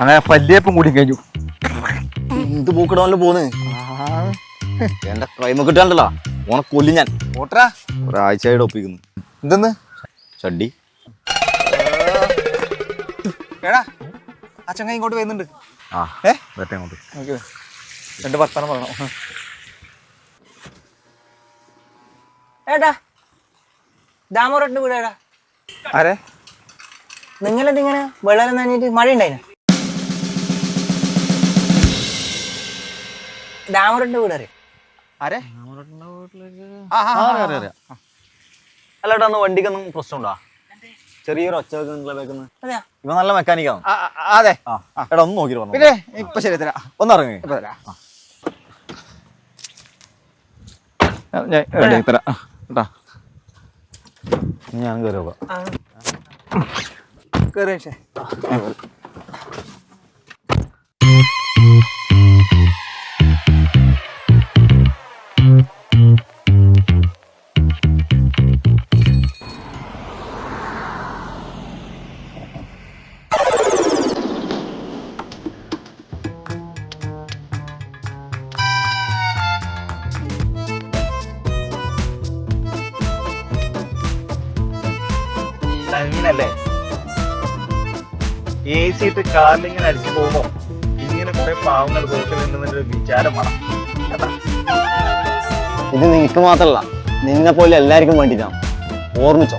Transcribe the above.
അങ്ങനെ പല്ലിയപ്പം കൂടി കഴിഞ്ഞു. എന്ത് പൂക്കിടാനല്ലോ പോന്ന് എന്റെ ക്രൈമ കിട്ടാണ്ടല്ലോ. ഓണെ കൊല്ലി ഞാൻ. ഓട്ടാ ഒരാഴ്ചയായിട്ട് ഒപ്പിക്കുന്നു. എന്തെന്ന്? ചഡ്ഡി എടാ ആ ഇങ്ങോട്ട് വരുന്നുണ്ട്. ആ ഏ? ഇങ്ങോട്ട് രണ്ട് വർത്തമാനം പറയണം. ഏട്ടാ ദാമോറട്ടിന്റെ വീട് ഏടാ ആരെ? നിങ്ങളെന്തിങ്ങനെ വെള്ളം നനഞ്ഞിട്ട് മഴ ഉണ്ടായിന ദാമോറട്ടിന്റെ വീട് അറിയാം? ആരെ? അല്ലാട്ടാ അന്ന് വണ്ടിക്കൊന്നും പ്രശ്നമുണ്ടോ? ചെറിയൊരു ഒച്ച ഇവ നല്ല മെക്കാനിക്കാണ് അതെ. എടാ ഒന്ന് നോക്കിട്ട് പറഞ്ഞു പിന്നെ ഇപ്പൊ ശരി തരാം. ഒന്ന് ഇറങ്ങി. തരാം. കേട്ടാ. ഞാൻ കയറി നോക്കാം ആ. കേറി അങ്ങനല്ലേ എ സി ഇട്ട് കാറിലിങ്ങനെ അടിച്ചു പോകുമ്പോ ഇങ്ങനെ കുറെ പാവങ്ങൾ നിന്നൊരു വിചാരം വേണം ഇത് നിനക്ക് മാത്രല്ല നിന്നെ പോലെ എല്ലാവർക്കും വേണ്ടിയിട്ടാണ്. ഓർമ്മിച്ചോ?